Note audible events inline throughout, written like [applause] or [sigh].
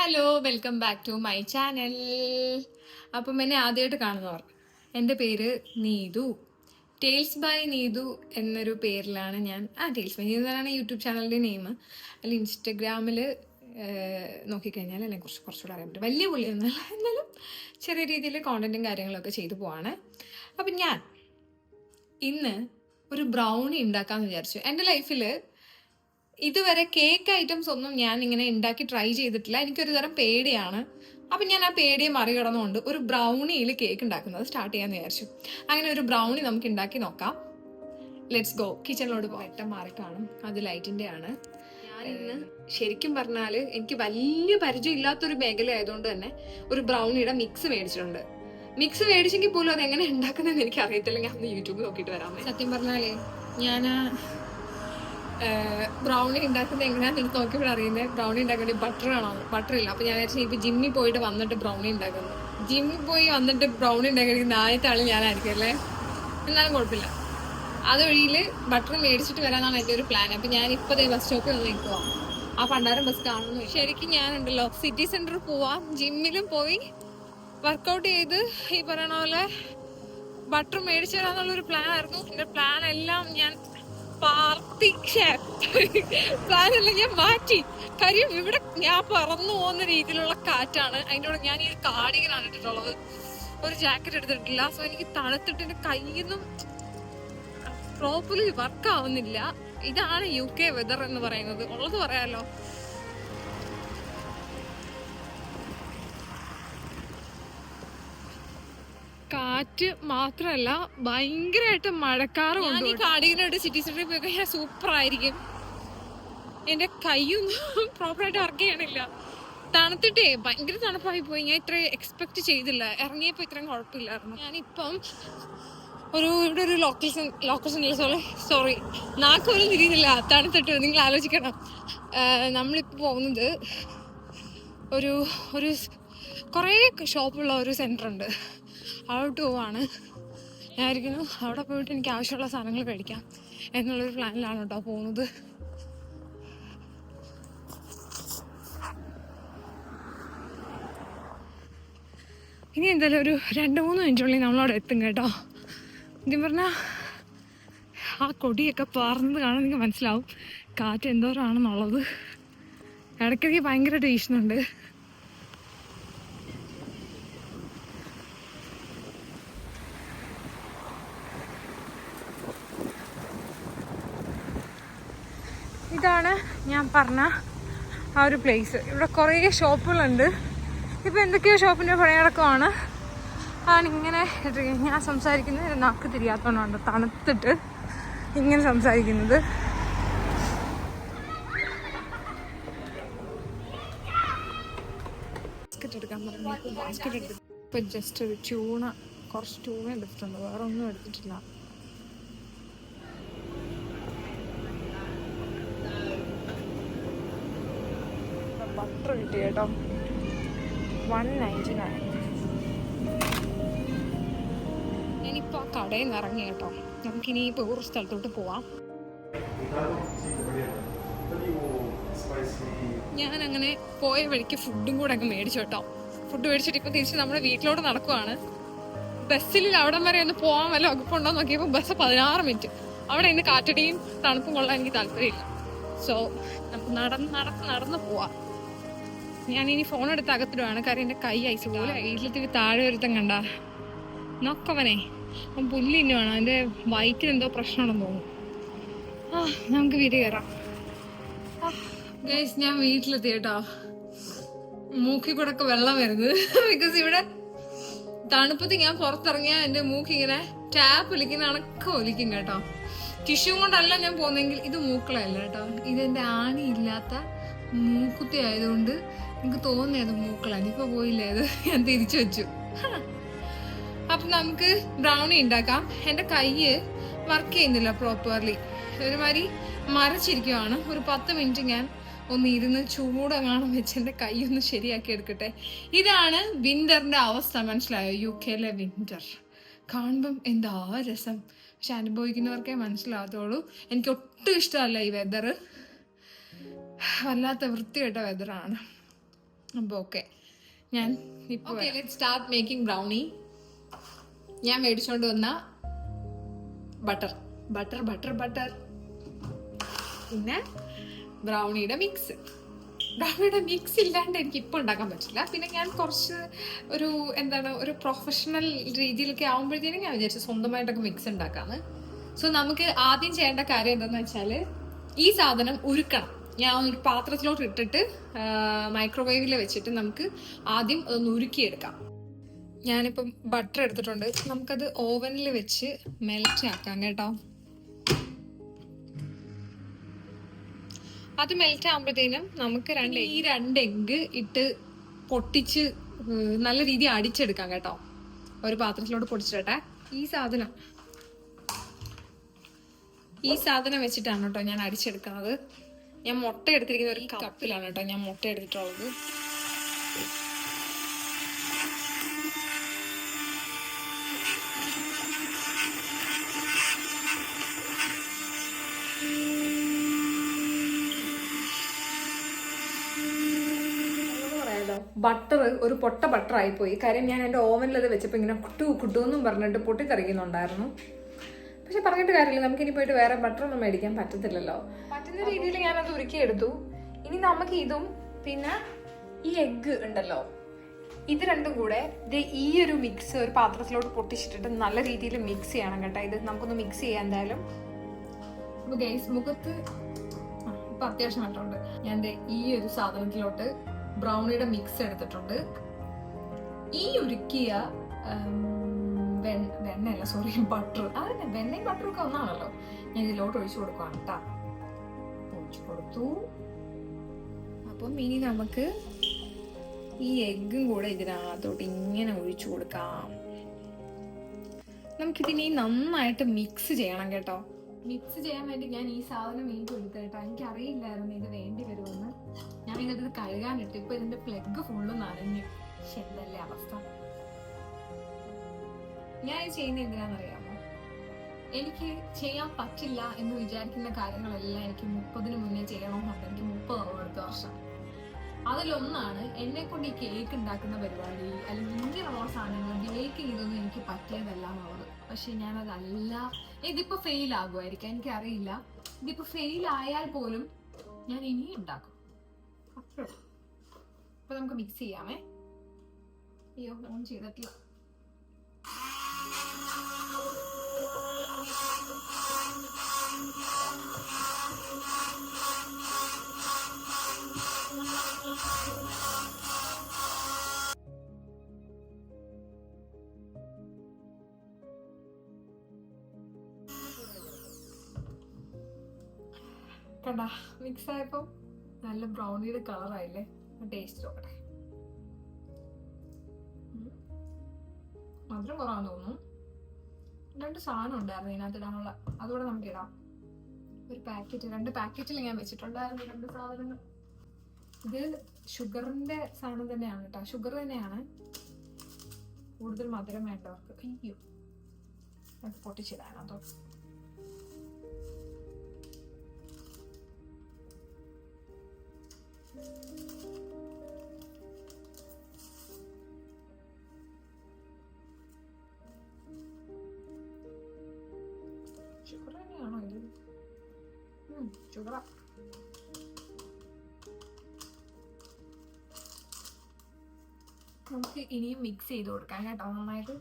Hello welcome back to my channel അപ്പം എന്നെ ആദ്യമായിട്ട് കാണുന്നവർ എന്റെ പേര് നീതു. ടേൽസ് ബൈ നീതു എന്നൊരു പേരിലാണ് ഞാൻ ആ ടേൽസ് ബൈ നീതു എന്നാണ് യൂട്യൂബ് ചാനലിന്റെ നെയിം അതിൽ ഇൻസ്റ്റഗ്രാമിൽ നോക്കിക്കഴിഞ്ഞാൽ എന്നെ കുറിച്ച് കുറച്ചുകൂടെ അറിയാൻ പറ്റും. വലിയ പുള്ളിയൊന്നുമല്ല എന്നാലും ചെറിയ രീതിയിൽ കോണ്ടന്റും കാര്യങ്ങളൊക്കെ ചെയ്തു പോവാണ്. അപ്പം ഞാൻ ഇന്ന് ഒരു ബ്രൗണി ഉണ്ടാക്കാമെന്ന് വിചാരിച്ചു. എന്റെ ലൈഫിൽ ഇതുവരെ കേക്ക് ഐറ്റംസ് ഒന്നും ഞാൻ ഇങ്ങനെ ഉണ്ടാക്കി ട്രൈ ചെയ്തിട്ടില്ല. എനിക്കൊരു തരം പേടിയാണ്. അപ്പം ഞാൻ ആ പേടിയെ മറികടന്നുകൊണ്ട് ഒരു ബ്രൗണിയിൽ കേക്ക് ഉണ്ടാക്കുന്നത്. സ്റ്റാർട്ട് ചെയ്യാൻ വിചാരിച്ചു. അങ്ങനെ ഒരു ബ്രൗണി നമുക്ക് ഉണ്ടാക്കി നോക്കാം. ലെറ്റ്സ് ഗോ കിച്ചണിലോട്ട് പോയിട്ട് മാറി കാണും. അത് ലൈറ്റിന്റെ ആണ് ഞാൻ ഇന്ന് ശരിക്കും പറഞ്ഞാൽ എനിക്ക് വലിയ പരിചയം ഇല്ലാത്തൊരു മേഖല ആയതുകൊണ്ട് തന്നെ ഒരു ബ്രൗണിയുടെ മിക്സ് മേടിച്ചിട്ടുണ്ട്. മിക്സ് മേടിച്ചെങ്കിൽ പോലും അത് എങ്ങനെ ഉണ്ടാക്കുന്നതെന്ന് എനിക്ക് അറിയത്തില്ല ഞാൻ ഒന്ന് യൂട്യൂബ് നോക്കിയിട്ട് വരാം. സത്യം പറഞ്ഞാൽ ഞാൻ ബ്രൗണി ഉണ്ടാക്കുന്നത് എങ്ങനെയാണെന്ന് എനിക്ക് നോക്കിയപ്പോൾ അറിയുന്നത് ബ്രൗണി ഉണ്ടാക്കാൻ ബട്ടർ ആണോ? ബട്ടർ ഇല്ല. അപ്പോൾ ഞാൻ വിചാരിച്ചു ഇപ്പോൾ ജിമ്മിൽ പോയിട്ട് വന്നിട്ട് ബ്രൗണി ഉണ്ടാക്കുന്നത് ജിമ്മിൽ പോയി വന്നിട്ട് ബ്രൗണി ഉണ്ടാക്കുന്ന ആദ്യത്തെ ആൾ ഞാനായിരിക്കും അല്ലേ? എന്നാലും കുഴപ്പമില്ല. അതൊഴിയിൽ ബട്ടർ മേടിച്ചിട്ട് വരാനാണ് എന്റെ ഒരു പ്ലാൻ അപ്പോൾ ഞാൻ ഇപ്പോൾ ദേ ബസ് സ്റ്റോപ്പിൽ വന്ന് നിൽക്കുക ആ പണ്ടാരം ബസ് കാണുന്നു. ശരിക്കും ഞാനുണ്ടല്ലോ. സിറ്റി സെന്ററിൽ പോവാം. ജിമ്മിലും പോയി വർക്കൗട്ട് ചെയ്ത് ഈ പറയണ പോലെ ബട്ടർ മേടിച്ചു തരാന്നുള്ളൊരു പ്ലാൻ ആയിരുന്നു. എന്റെ പ്ലാൻ എല്ലാം ഞാൻ എല്ലാം ഞാൻ മാറ്റി. കാര്യം ഇവിടെ ഞാൻ പറന്നു പോകുന്ന രീതിയിലുള്ള കാറ്റാണ്. അതിന്റെ കൂടെ ഞാൻ ഈ കാടികളാണ് ഇട്ടിട്ടുള്ളത്. ഒരു ജാക്കറ്റ് എടുത്തിട്ടില്ല. സോ എനിക്ക് തണുത്തിട്ട് എന്റെ കയ്യൊന്നും പ്രോപ്പർലി വർക്ക് ആവുന്നില്ല. ഇതാണ് യു കെ വെതർ എന്ന് പറയുന്നത്. ഉള്ളത് പറയാലോ? കാറ്റ് മാത്രമല്ല ഭയങ്കരമായിട്ട് മഴക്കാറും ഞാൻ ഈ കാടിനോട് സിറ്റി സെന്ററിൽ പോയി കഴിഞ്ഞാൽ സൂപ്പർ ആയിരിക്കും എന്റെ കൈയൊന്നും പ്രോപ്പറായിട്ട് [laughs] വർക്ക് ചെയ്യണില്ല. തണുത്തിട്ടേ ഭയങ്കര തണുപ്പായി പോയി. ഞാൻ ഇത്ര എക്സ്പെക്ട് ചെയ്തില്ല. ഇറങ്ങിയപ്പോൾ ഇത്രയും കുഴപ്പമില്ലായിരുന്നു. ഞാനിപ്പം ഒരു ഇവിടെ ഒരു ലോക്കേഷൻ ലോക്കൽ സോറി സോറി നാക്ക് പോലും തിരിയുന്നില്ല. തണുത്തിട്ട് നിങ്ങൾ ആലോചിക്കണം. നമ്മളിപ്പോൾ പോകുന്നത് ഒരു ഒരു കുറേ ഷോപ്പുള്ള ഒരു സെന്റർ ഉണ്ട്. അവിടോട്ട് പോവാണ് ഞാനിരിക്കുന്നു. അവിടെ പോയിട്ട് എനിക്ക് ആവശ്യമുള്ള സാധനങ്ങൾ കഴിക്കാം എന്നുള്ളൊരു പ്ലാനിലാണ് കേട്ടോ പോകുന്നത്. ഇനി എന്തായാലും ഒരു രണ്ട് മൂന്ന് മിനിറ്റുള്ളിൽ നമ്മളവിടെ എത്തും കേട്ടോ. ഇതും പറഞ്ഞാൽ ആ കൊടിയൊക്കെ പാർന്നത് കാണാൻ നിങ്ങൾക്ക് മനസ്സിലാവും കാറ്റ് എന്തോരാണെന്നുള്ളത്. ഇടയ്ക്കിടയ്ക്ക് ഭയങ്കരമായിട്ട് വീശുന്നുണ്ട്. ഇതാണ് ഞാൻ പറഞ്ഞ ആ ഒരു പ്ലേസ് ഇവിടെ കുറേ ഷോപ്പുകളുണ്ട്. ഇപ്പം എന്തൊക്കെയോ ഷോപ്പിന്റെ പണിയടക്കമാണ്. ഞാനിങ്ങനെ. ഞാൻ സംസാരിക്കുന്നത് നാക്ക് തിരിയാത്തോണ്ടാണ് തണുത്തിട്ട് ഇങ്ങനെ സംസാരിക്കുന്നത്. ബാസ്ക്കറ്റ് എടുക്കാൻ പറഞ്ഞു ബാസ്ക്കറ്റ് എടുത്ത് ഇപ്പം ജസ്റ്റ് ഒരു ട്യൂണ കുറച്ച് ട്യൂണ എടുത്തിട്ടുണ്ട്. വേറെ ഒന്നും എടുത്തിട്ടില്ല. ബട്ടർ കിട്ടി കേട്ടോ. വൺ നയന്റി നയൻ ഞാനിപ്പോൾ ആ കടയിൽ നിന്ന് ഇറങ്ങി കേട്ടോ. നമുക്കിനി ഇപ്പോൾ വേറെ സ്ഥലത്തോട്ട് പോവാം. ഞാൻ അങ്ങനെ പോയ വഴിക്ക് ഫുഡും കൂടെ അങ്ങ് മേടിച്ചു കേട്ടോ. ഫുഡ് മേടിച്ചിട്ട് ഇപ്പം തിരിച്ച് നമ്മുടെ വീട്ടിലോട്ട് നടക്കുവാണ്. ബസ്സിൽ അവിടം വരെ ഒന്ന് പോകാൻ വല്ല വകുപ്പുണ്ടോ നോക്കിയപ്പോൾ ബസ് പതിനാറ് മിനിറ്റ് അവിടെ ഇന്ന് കാറ്റടിയും തണുപ്പും കൊള്ളാൻ എനിക്ക് താല്പര്യമില്ല. സോ നമുക്ക് നടന്ന് നടന്ന് നടന്ന് പോവാം. ഞാൻ ഇനി ഫോൺ എടുത്ത് അകത്തിടുവാണ്. കാര്യം എന്റെ കൈ ഐസ് പോലെ വീട്ടിലത്തിൽ താഴെ ഒരുത്തം കണ്ട. നോക്കവനെ അവൻ പുല്ല് അവന്റെ വയറ്റിന് എന്തോ പ്രശ്നമുണ്ടെന്ന് തോന്നുന്നു. ആ നമുക്ക് വീട് കയറാം. ഗൈസ് ഞാൻ വീട്ടിലെത്തി കേട്ടോ. മൂക്കിൽ കൂടെ ഒക്കെ വെള്ളം വരുന്നത്. ബിക്കോസ് ഇവിടെ തണുപ്പത്ത് ഞാൻ പുറത്തിറങ്ങിയാൽ എന്റെ മൂക്ക് ഇങ്ങനെ ടാപ്പ് ഒലിക്കുന്ന അണക്ക ഒലിക്കും കേട്ടോ. ടിഷ്യൂ കൊണ്ടല്ല ഞാൻ പോകുന്നെങ്കിൽ ഇത് മൂക്കളല്ല കേട്ടോ. ഇതെന്റെ ആണി ഇല്ലാത്ത മൂക്കുത്തി ആയതുകൊണ്ട് എനിക്ക് തോന്നിയത് മൂക്കളാണ് ഇപ്പൊ പോയില്ലേ? അത് ഞാൻ തിരിച്ചു വെച്ചു. അപ്പൊ നമുക്ക് ബ്രൗണി ഉണ്ടാക്കാം. എന്റെ കൈ വർക്ക് ചെയ്യുന്നില്ല പ്രോപ്പർലി ഒരുമാതിരി മരച്ചിരിക്കുവാണ്. ഒരു പത്ത് മിനിറ്റ് ഞാൻ ഒന്ന് ഇരുന്ന് ചൂടെങ്ങാണം വെച്ച് എന്റെ കൈ ഒന്ന് ശരിയാക്കി എടുക്കട്ടെ. ഇതാണ് വിന്ററിന്റെ അവസ്ഥ. മനസ്സിലായോ? യു കെയിലെ വിന്റർ കാണുമ്പം എന്താ രസം. പക്ഷെ അനുഭവിക്കുന്നവർക്കേ മനസ്സിലാകത്തുള്ളൂ. എനിക്ക് ഒട്ടും ഇഷ്ടമല്ല ഈ വെതറ് വല്ലാത്ത വൃത്തികെട്ട വെതറാണ് അപ്പോൾ ഓക്കെ ഞാൻ ഇപ്പോൾ സ്റ്റാർട്ട് മേക്കിംഗ് ബ്രൗണി ഞാൻ മേടിച്ചുകൊണ്ട് വന്ന ബട്ടർ ബട്ടർ ബട്ടർ ബട്ടർ പിന്നെ ബ്രൗണിയുടെ മിക്സ് ബ്രൗണിയുടെ മിക്സ് ഇല്ലാണ്ട് എനിക്ക് ഇപ്പോൾ ഉണ്ടാക്കാൻ പറ്റില്ല. പിന്നെ ഞാൻ കുറച്ച് ഒരു എന്താണ് ഒരു പ്രൊഫഷണൽ രീതിയിലൊക്കെ ആകുമ്പോഴത്തേനും ഞാൻ വിചാരിച്ചു സ്വന്തമായിട്ടൊക്കെ മിക്സ് ഉണ്ടാക്കാന്ന്. സോ നമുക്ക് ആദ്യം ചെയ്യേണ്ട കാര്യം എന്താണെന്ന് വെച്ചാൽ ഈ സാധനം ഉരുക്കണം. ഞാൻ ഒരു പാത്രത്തിലോട്ട് ഇട്ടിട്ട് മൈക്രോവേവിൽ വെച്ചിട്ട് നമുക്ക് ആദ്യം ഒന്ന് ഉരുക്കിയെടുക്കാം. ഞാനിപ്പം ബട്ടർ എടുത്തിട്ടുണ്ട്. നമുക്കത് ഓവനിൽ വെച്ച് മെൽറ്റ് ആക്കാം കേട്ടോ. അത് മെൽറ്റ് ആകുമ്പോഴത്തേനും നമുക്ക് രണ്ട് ഈ രണ്ട് എഗ്ഗ് ഇട്ട് പൊട്ടിച്ച് നല്ല രീതി അടിച്ചെടുക്കാം കേട്ടോ. ഒരു പാത്രത്തിലോട്ട് പൊടിച്ചിട്ടെ ഈ സാധനം. ഈ സാധനം വെച്ചിട്ടാണ് കേട്ടോ ഞാൻ അടിച്ചെടുക്കുന്നത്. ഞാൻ മുട്ട എടുത്തിരിക്കുന്ന ഒരു കപ്പിലാണ് കേട്ടോ ഞാൻ മുട്ട എടുത്തിട്ടുള്ളത്. ബട്ടർ ഒരു പൊട്ട ബട്ടർ ആയിപ്പോയി കാര്യം ഞാൻ എന്റെ ഓവനിൽ അത് വെച്ചപ്പോൾ ഇങ്ങനെ കുട്ടു കുട്ടു എന്നും പറഞ്ഞിട്ട് പൊട്ടിത്തെറിക്കുന്നുണ്ടായിരുന്നു. പക്ഷെ പറഞ്ഞിട്ട് കാര്യമില്ല. നമുക്ക് ഇനി പോയിട്ട് വേറെ ബട്ടർ ഒന്നും മേടിക്കാൻ പറ്റത്തില്ലല്ലോ. പറ്റുന്ന രീതിയിൽ ഞാനത് ഉരുക്കിയെടുത്തു. ഇനി നമുക്ക് ഇതും പിന്നെ ഈ എഗ്ഗ് ഉണ്ടല്ലോ. ഇത് രണ്ടും കൂടെ ഇത് ഈ ഒരു മിക്സ് ഒരു പാത്രത്തിലോട്ട് പൊട്ടിച്ചിട്ടിട്ട് നല്ല രീതിയിൽ മിക്സ് ചെയ്യണം കേട്ടോ. ഇത് നമുക്കൊന്ന് മിക്സ് ചെയ്യാം എന്തായാലും. ഗൈസ് മുഖത്ത് ഇപ്പൊ അത്യാവശ്യം കണ്ടുണ്ട് ഞാൻ ഈ ഒരു സാധനത്തിലോട്ട് ബ്രൗണിയുടെ മിക്സ് എടുത്തിട്ടുണ്ട്. ഈ ഉരുക്കിയ വെണ്ണയല്ല സോറി ബട്ടർ അതന്നെ വെണ്ണയും ബട്ടറും ഒക്കെ ഒന്നാണല്ലോ. ഞാൻ ഇതിലോട്ട് ഒഴിച്ചു കൊടുക്കുവാണ് കേട്ടോ ഒഴിച്ചു കൊടുത്തു. അപ്പം ഇനി നമുക്ക് ഈ എഗ്ഗും കൂടെ ഇതിനകത്തോട്ട് ഇങ്ങനെ ഒഴിച്ചു കൊടുക്കാം. നമുക്കിതിനി നന്നായിട്ട് മിക്സ് ചെയ്യണം കേട്ടോ. മിക്സ് ചെയ്യാൻ വേണ്ടി ഞാൻ ഈ സാധനം വീണ്ടും എടുത്തു കേട്ടോ എനിക്ക് അറിയില്ലായിരുന്നു ഇത് വേണ്ടി വരുമെന്ന്. ഞാൻ ഇതിനകത്ത് ഇത് കഴുകാനിട്ട് ഇപ്പൊ ഇതിന്റെ പ്ലഗ് ഫുള്ള് നനഞ്ഞു. എന്തല്ലേ അവസ്ഥ. ഞാൻ ഇത് ചെയ്യുന്നത് എന്തിനാണെന്നറിയാമോ? എനിക്ക് ചെയ്യാൻ പറ്റില്ല എന്ന് വിചാരിക്കുന്ന കാര്യങ്ങളെല്ലാം എനിക്ക് മുപ്പതിന് മുന്നേ ചെയ്യണമെന്നുണ്ട്. എനിക്ക് മുപ്പത് അടുത്ത വർഷം. അതിലൊന്നാണ് എന്നെ കൊണ്ട് ഈ കേക്ക് ഉണ്ടാക്കുന്ന പരിപാടി അല്ലെങ്കിൽ ഇങ്ങനെയുള്ള സാധനങ്ങൾ ബേക്കിംഗ് ഇതൊന്നും എനിക്ക് പറ്റിയതല്ല എന്നുള്ളത്. പക്ഷെ ഞാനതല്ല. ഇതിപ്പോ ഫെയിൽ ആകുമായിരിക്കും. എനിക്കറിയില്ല. ഇതിപ്പോ ഫെയിൽ ആയാൽ പോലും ഞാൻ ഇനി ഉണ്ടാക്കും. അപ്പൊ നമുക്ക് മിക്സ് ചെയ്യാമേ. അയ്യോ ഓൺ ചെയ്തിട്ടില്ല. കണ്ടാ മിക്സ് ആയപ്പോ നല്ല ബ്രൗണിയുടെ കളറായില്ലേ ടേസ്റ്റ് നോക്കട്ടെ. മധുരം കുറവാന്ന് തോന്നുന്നു. രണ്ട് സാധനം ഉണ്ടായിരുന്നു ഇതിനകത്ത് ഇടാനുള്ള. അതുകൂടെ നമുക്ക് ഇടാം. ഒരു പാക്കറ്റ് രണ്ട് പാക്കറ്റിൽ ഞാൻ വെച്ചിട്ടുണ്ടായിരുന്നു രണ്ട് സാധനങ്ങൾ. ഇത് ഷുഗറിന്റെ സാധനം തന്നെയാണ് കേട്ടോ. ഷുഗർ തന്നെയാണ്. കൂടുതൽ മധുരം വേണ്ടവർക്ക്. അയ്യോ അത് പൊട്ടിച്ചിടാൻ അതോ? ഷുഗർ തന്നെയാണോ ഇത് ഷുഗറാ നമുക്ക് ഇനിയും മിക്സ് ചെയ്ത് കൊടുക്കാം കേട്ടോ നന്നായിട്ട്.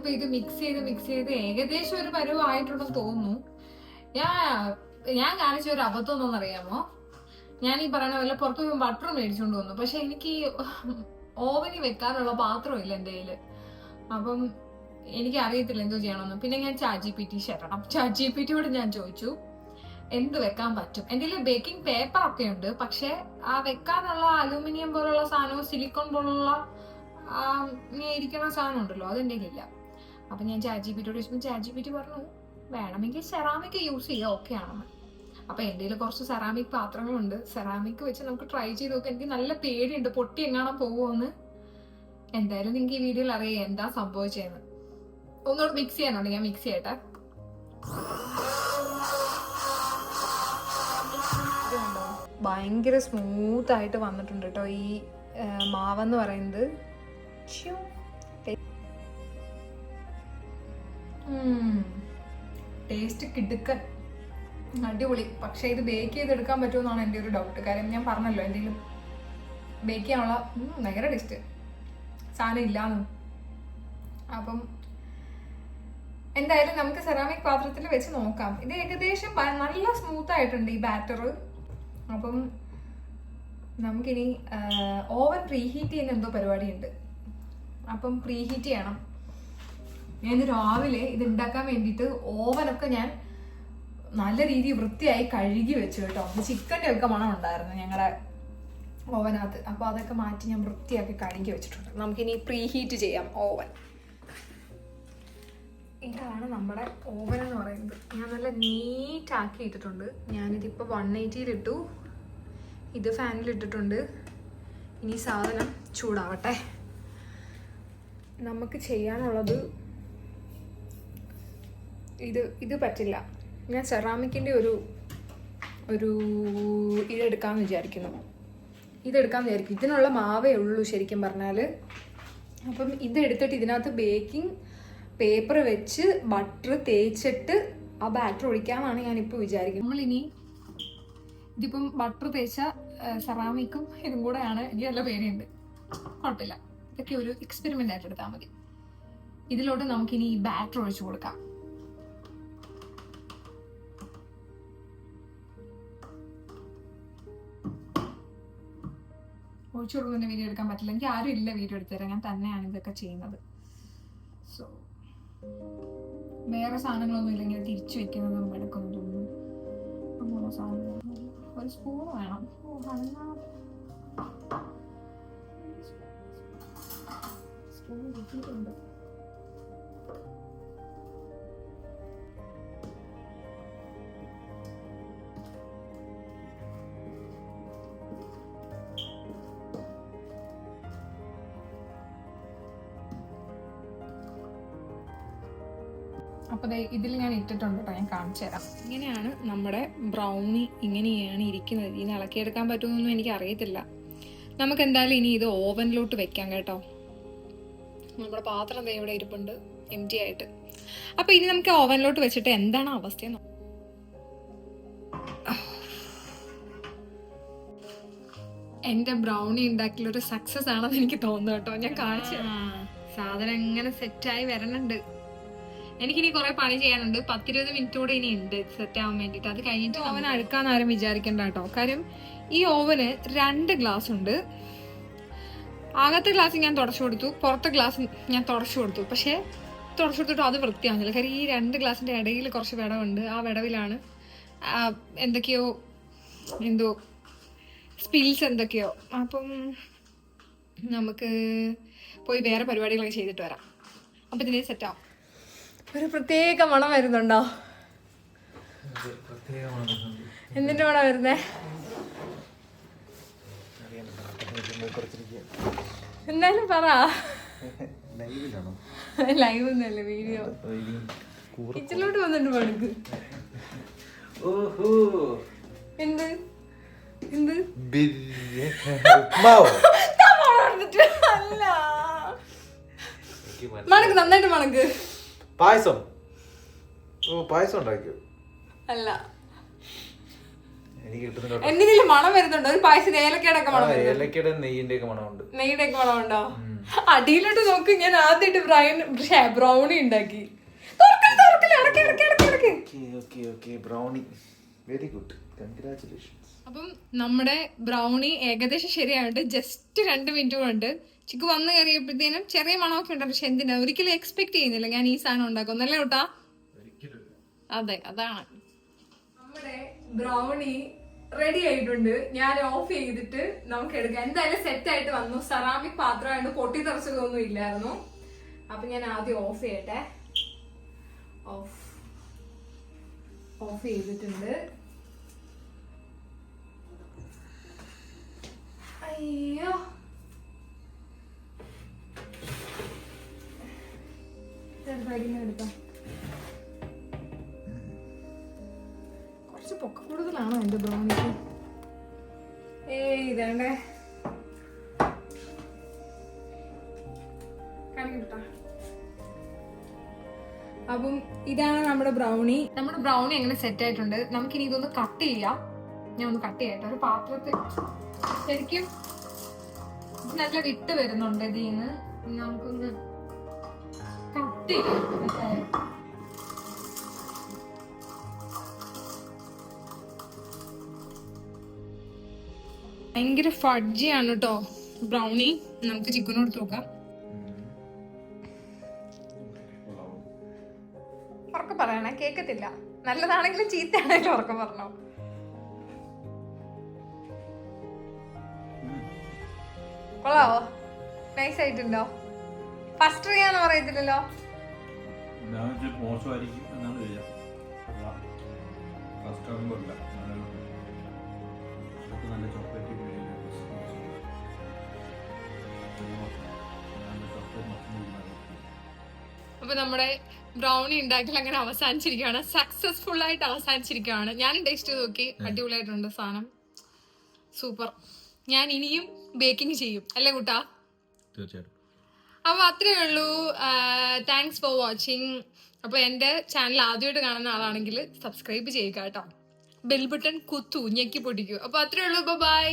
ഞാൻ ഇപ്പൊ ഇത് മിക്സ് ചെയ്ത് മിക്സ് ചെയ്ത് ഏകദേശം ഒരു പരുവായിട്ടുണ്ടെന്ന് തോന്നുന്നു. ഞാൻ ഞാൻ കാണിച്ച ഒരു അബദ്ധം ഒന്നും അറിയാമോ? ഞാൻ ഈ പറയുന്ന പോലെ പുറത്ത് പോയി ബട്ടർ മേടിച്ചുകൊണ്ട് വന്നു. പക്ഷെ എനിക്ക് ഓവനിൽ വെക്കാനുള്ള പാത്രമില്ല എന്റെ കയ്യിൽ. അപ്പം എനിക്ക് അറിയത്തില്ല എന്തോ ചെയ്യണമെന്ന്. പിന്നെ ഞാൻ ചാറ്റ് ജി പി ടി ഷെട്ടണം ചാറ്റ് ജി പി ടിയോട് ഞാൻ ചോദിച്ചു എന്ത് വെക്കാൻ പറ്റും? എന്റെ കയ്യിൽ ബേക്കിംഗ് പേപ്പർ ഒക്കെ ഉണ്ട്. പക്ഷെ ആ വെക്കാനുള്ള അലൂമിനിയം പോലുള്ള സാധനവും സിലിക്കോൺ പോലുള്ള ഇരിക്കുന്ന സാധനം ഉണ്ടല്ലോ അതെന്റെ കയ്യിലില്ല. അപ്പം ഞാൻ ചാറ്റ് ജി പിറ്റിയോട് ചോദിച്ചപ്പോൾ ചാറ്റ് ജി പിറ്റി പറഞ്ഞു വേണമെങ്കിൽ സെറാമിക് യൂസ് ചെയ്യുക ഓക്കെ ആണെന്ന്. അപ്പം എന്റെ കയ്യിൽ കുറച്ച് സെറാമിക് പാത്രങ്ങളുണ്ട്. സെറാമിക് വെച്ച് നമുക്ക് ട്രൈ ചെയ്ത് നോക്കാം. എനിക്ക് നല്ല പേടിയുണ്ട്. പൊട്ടി എങ്ങാണോ പോകുമെന്ന് എന്തായാലും നിങ്ങൾക്ക് ഈ വീഡിയോയിൽ അറിയാം എന്താ സംഭവിച്ചതെന്ന് ഒന്നുകൂടെ മിക്സ് ചെയ്യാനുണ്ട്. ഞാൻ മിക്സ് ചെയ്യട്ടെ. ഭയങ്കര സ്മൂത്തായിട്ട് വന്നിട്ടുണ്ട് കേട്ടോ ഈ മാവെന്ന് പറയുന്നത്. ടേസ്റ്റ് കിടുക്കൻ അടിപൊളി. പക്ഷേ ഇത് ബേക്ക് ചെയ്തെടുക്കാൻ പറ്റുമെന്നാണ് എന്റെ ഒരു ഡൗട്ട് കാര്യം ഞാൻ പറഞ്ഞല്ലോ എന്തെങ്കിലും ബേക്ക് ചെയ്യാനുള്ള ഭയങ്കര ടേസ്റ്റ് സാധനം ഇല്ലാന്ന്. അപ്പം എന്തായാലും നമുക്ക് സെറാമിക് പാത്രത്തിൽ വെച്ച് നോക്കാം. ഇത് ഏകദേശം നല്ല സ്മൂത്ത് ആയിട്ടുണ്ട് ഈ ബാറ്റർ അപ്പം നമുക്കിനി ഓവൻ പ്രീഹീറ്റ് ചെയ്യുന്ന എന്തോ പരിപാടിയുണ്ട്. അപ്പം പ്രീഹീറ്റ് ചെയ്യണം. ഞാൻ രാവിലെ ഇത് ഉണ്ടാക്കാൻ വേണ്ടിയിട്ട് ഓവനൊക്കെ ഞാൻ നല്ല രീതിയിൽ വൃത്തിയായി കഴുകി വെച്ചു കേട്ടോ. ചിക്കന്റെ ഒക്കെ മണം ഉണ്ടായിരുന്നു ഞങ്ങളുടെ ഓവനകത്ത്. അപ്പോൾ അതൊക്കെ മാറ്റി ഞാൻ വൃത്തിയാക്കി കഴുകി വെച്ചിട്ടുണ്ട്. നമുക്കിനി പ്രീഹീറ്റ് ചെയ്യാം ഓവൻ. ഇതാണ് നമ്മുടെ ഓവൻ എന്ന് പറയുന്നത്. ഞാൻ നല്ല നീറ്റ് ആക്കി ഇട്ടിട്ടുണ്ട്. ഞാനിതിപ്പോൾ വൺ എയ്റ്റിയിലിട്ടു ഇത് ഫാനിലിട്ടിട്ടുണ്ട് ഇനി സാധനം ചൂടാവട്ടെ. നമുക്ക് ചെയ്യാനുള്ളത് ഇത് ഇത് പറ്റില്ല. ഞാൻ സെറാമിക്കിന്റെ ഒരു ഒരു ഇതെടുക്കാമെന്ന് വിചാരിക്കുന്നു. ഇതെടുക്കാമെന്ന് വിചാരിക്കും ഇതിനുള്ള മാവേ ഉള്ളൂ ശരിക്കും പറഞ്ഞാൽ അപ്പം ഇതെടുത്തിട്ട് ഇതിനകത്ത് ബേക്കിംഗ് പേപ്പർ വെച്ച് ബട്ടർ തേച്ചിട്ട് ആ ബാറ്റർ ഒഴിക്കാമെന്നാണ് ഞാനിപ്പോൾ വിചാരിക്കുന്നത്. നമ്മളിനി ഇതിപ്പം ബട്ടർ തേച്ച സെറാമിക്കും ഇതും കൂടെയാണ്. എനിക്ക് നല്ല പേരുണ്ട് കുഴപ്പമില്ല. ഇതൊക്കെ ഒരു എക്സ്പെരിമെന്റ് ആയിട്ട് എടുത്താൽ മതി. ഇതിലോട്ട് നമുക്കിനി ബാറ്റർ ഒഴിച്ചു കൊടുക്കാം. ഒഴിച്ചു കൊടുക്കുന്ന വീഡിയോ എടുക്കാൻ പറ്റില്ല. എനിക്ക് ആരും ഇല്ല വീഡിയോ എടുത്തുതരാം ഞാൻ തന്നെയാണ് ഇതൊക്കെ ചെയ്യുന്നത്. സോ വേറെ സാധനങ്ങളൊന്നും ഇല്ലെങ്കിൽ തിരിച്ചു വെക്കുന്നതും എടുക്കുന്നതൊന്നും സാധനങ്ങളൊന്നും ഒരു സ്പൂൺ വേണം. സ്പൂൺ കിട്ടിയിട്ടുണ്ട്. അപ്പോൾ ഇതിൽ ഞാൻ ഇട്ടിട്ടുണ്ട് കേട്ടോ ഞാൻ കാണിച്ചു തരാം. ഇങ്ങനെയാണ് നമ്മുടെ ബ്രൗണി ഇങ്ങനെയാണ് ഇരിക്കുന്നത്. ഇനി ഇളക്കിയെടുക്കാൻ പറ്റുമെന്നൊന്നും എനിക്ക് അറിയത്തില്ല. നമുക്ക് എന്തായാലും ഇനി ഇത് ഓവനിലോട്ട് വെക്കാം കേട്ടോ. നമ്മുടെ പാത്രം ഇവിടെ ഇരിപ്പുണ്ട് എം ടി ആയിട്ട്. അപ്പോൾ ഇനി നമുക്ക് ഓവനിലോട്ട് വെച്ചിട്ട് എന്താണ് അവസ്ഥ എന്റെ ബ്രൗണി ഉണ്ടാക്കിയുള്ള ഒരു സക്സസ് ആണെന്ന് എനിക്ക് തോന്നുന്നു കേട്ടോ. ഞാൻ കാണിച്ചു. സാധനം ഇങ്ങനെ സെറ്റായി വരണുണ്ട്. എനിക്കിനി കുറെ പണി ചെയ്യാനുണ്ട്. പത്തിരുപത് മിനിറ്റ് കൂടെ ഇനി ഉണ്ട് സെറ്റ് ആവാൻ വേണ്ടിയിട്ട് അത് കഴിഞ്ഞിട്ട് ഓവൻ അഴുക്കാൻ ആരും വിചാരിക്കണ്ട കേട്ടോ. കാര്യം ഈ ഓവന് രണ്ട് ഗ്ലാസ് ഉണ്ട്. ആകത്തെ ഗ്ലാസ് ഞാൻ തുടച്ചു കൊടുത്തു. പുറത്തെ ഗ്ലാസ് ഞാൻ തുടച്ചു കൊടുത്തു. പക്ഷേ തുടച്ചു കൊടുത്തിട്ട് അത് വൃത്തിയാവുന്നില്ല. കാര്യം ഈ രണ്ട് ഗ്ലാസിന്റെ ഇടയിൽ കുറച്ച് വിടവുണ്ട്. ആ വിടവിലാണ് എന്തൊക്കെയോ എന്തോ സ്പിൽസ് എന്തൊക്കെയോ. അപ്പം നമുക്ക് പോയി വേറെ പരിപാടികളൊക്കെ ചെയ്തിട്ട് വരാം. അപ്പം ഇതിനെ സെറ്റാവും ഒരു പ്രത്യേക മണം വരുന്നുണ്ടോ? എന്തിന്റെ മണം വരുന്നേ? എന്തായാലും പറ. ലൈവ് ഒന്നല്ലേ വീഡിയോ. കിച്ചണിലോട്ട് വന്നിട്ട് പടുക്ക് എന്ത്? എന്ത്? മണക്ക് നന്നായിട്ട് മണക്ക്. പായസം. ഓ പായസം ഉണ്ടാക്കിയോ? അല്ല. എനിക്ക് കിട്ടുന്നുണ്ട് എന്റെ മണം വരുന്നുണ്ടോ? ഒരു പായസം ഏലക്കയുടെ മണം വരുന്നുണ്ട്? ഏലക്കയുടെ നെയ്യിന്റെ ഒക്കെ മണമുണ്ട്. നെയ്യുടെ ഒക്കെ മണം ഉണ്ടോ അടിയിലോട്ട് നോക്ക് ഞാൻ ആദ്യമായിട്ട് ബ്രൈൻ ബ്രൗണി ഉണ്ടാക്കി. തുറക്കൽ, തുറക്കൽ, അടക്ക്, അടക്ക്, അടക്ക്, അടക്ക്. Okay okay okay brownie. Very good അപ്പം നമ്മുടെ ബ്രൗണി ഏകദേശം ശരിയായിട്ട് ജസ്റ്റ് രണ്ട് മിനിറ്റ് കൊണ്ട് ചിക്കു വന്നു കയറിയപ്പോഴത്തേനും ചെറിയ മണമൊക്കെ ഉണ്ട് പക്ഷെ എന്തിനാ? ഒരിക്കലും എക്സ്പെക്ട് ചെയ്യുന്നില്ല ഞാൻ ഈ സാധനം ഉണ്ടാക്കും. അല്ലേ കേട്ടാ? അതെ അതാണ്. നമ്മുടെ ബ്രൗണി റെഡി ആയിട്ടുണ്ട്. ഞാൻ ഓഫ് ചെയ്തിട്ട് നമുക്ക് എടുക്കാം. എന്തായാലും സെറ്റ് ആയിട്ട് വന്നു. സെറാമിക് പാത്രമായിട്ട് പൊട്ടി തെറിച്ചതൊന്നും ഇല്ലായിരുന്നു. അപ്പൊ ഞാൻ ആദ്യം ഓഫ് ചെയ്യട്ടെ. ഓഫ് ഓഫ് ചെയ്തിട്ടുണ്ട്. അയ്യോ. കുറച്ച് പൊക്ക കൂടുതലാണോ എന്റെ ബ്രൗണിക്ക്? ഏയ് ഇതാണ്ടേ. അപ്പം ഇതാണ് നമ്മുടെ ബ്രൗണി. നമ്മുടെ ബ്രൗണി എങ്ങനെ സെറ്റ് ആയിട്ടുണ്ട്? നമുക്കിനി ഇതൊന്ന് കട്ട് ചെയ്യാം. ഞാൻ ഒന്ന് കട്ട് ചെയ്യട്ടെ ഒരു പാത്രത്തിൽ ശരിക്കും നല്ല വിട്ട് വരുന്നുണ്ട് ഇതിൽ നിന്ന് നമുക്കൊന്ന് കട്ട്. ഭയങ്കര ഫഡ്ജിയാണ് കേട്ടോ ബ്രൗണി നമുക്ക് ചിക്കൻ കൊടുത്ത് നോക്കാം. ഉറക്കം പറയണേ കേക്കത്തില്ല. നല്ലതാണെങ്കിലും ചീത്തയാണെങ്കിലും ഉറക്കം പറഞ്ഞോ. കൊള്ളാവോ? നൈസ് ആയിട്ടുണ്ടോ? ഫസ്റ്റ് ട്രീ ആണെന്ന് പറയത്തില്ലല്ലോ? വെച്ചാൽ മോശമായിരിക്കും എന്നാണ് ചെയ്യാം ഫസ്റ്റ് ആകുമ്പോഴല്ല നല്ല ചോക്ലേറ്റ് അപ്പൊ നമ്മുടെ ബ്രൗണി ഉണ്ടാക്കൽ അങ്ങനെ അവസാനിച്ചിരിക്കുകയാണ്. സക്സസ്ഫുൾ ആയിട്ട് അവസാനിച്ചിരിക്കുകയാണ്. ഞാൻ ടേസ്റ്റ് ചെയ്ത് നോക്കി. അടിപൊളിയായിട്ടുണ്ട് സാധനം. സൂപ്പർ ഞാൻ ഇനിയും ബേക്കിംഗ് ചെയ്യും. അല്ലേ കൂട്ടാ? തീർച്ചയായിട്ടും. അപ്പോൾ അത്രയേ ഉള്ളൂ. താങ്ക്സ് ഫോർ വാച്ചിങ് അപ്പോൾ എന്റെ ചാനൽ ആദ്യമായിട്ട് കാണുന്ന ആളാണെങ്കിൽ സബ്സ്ക്രൈബ് ചെയ്യുക കേട്ടോ. ബെൽ ബട്ടൺ കുത്തു ഞെക്കി പൊട്ടിക്കൂ. അപ്പോൾ അത്രയേ ഉള്ളൂ. ബൈ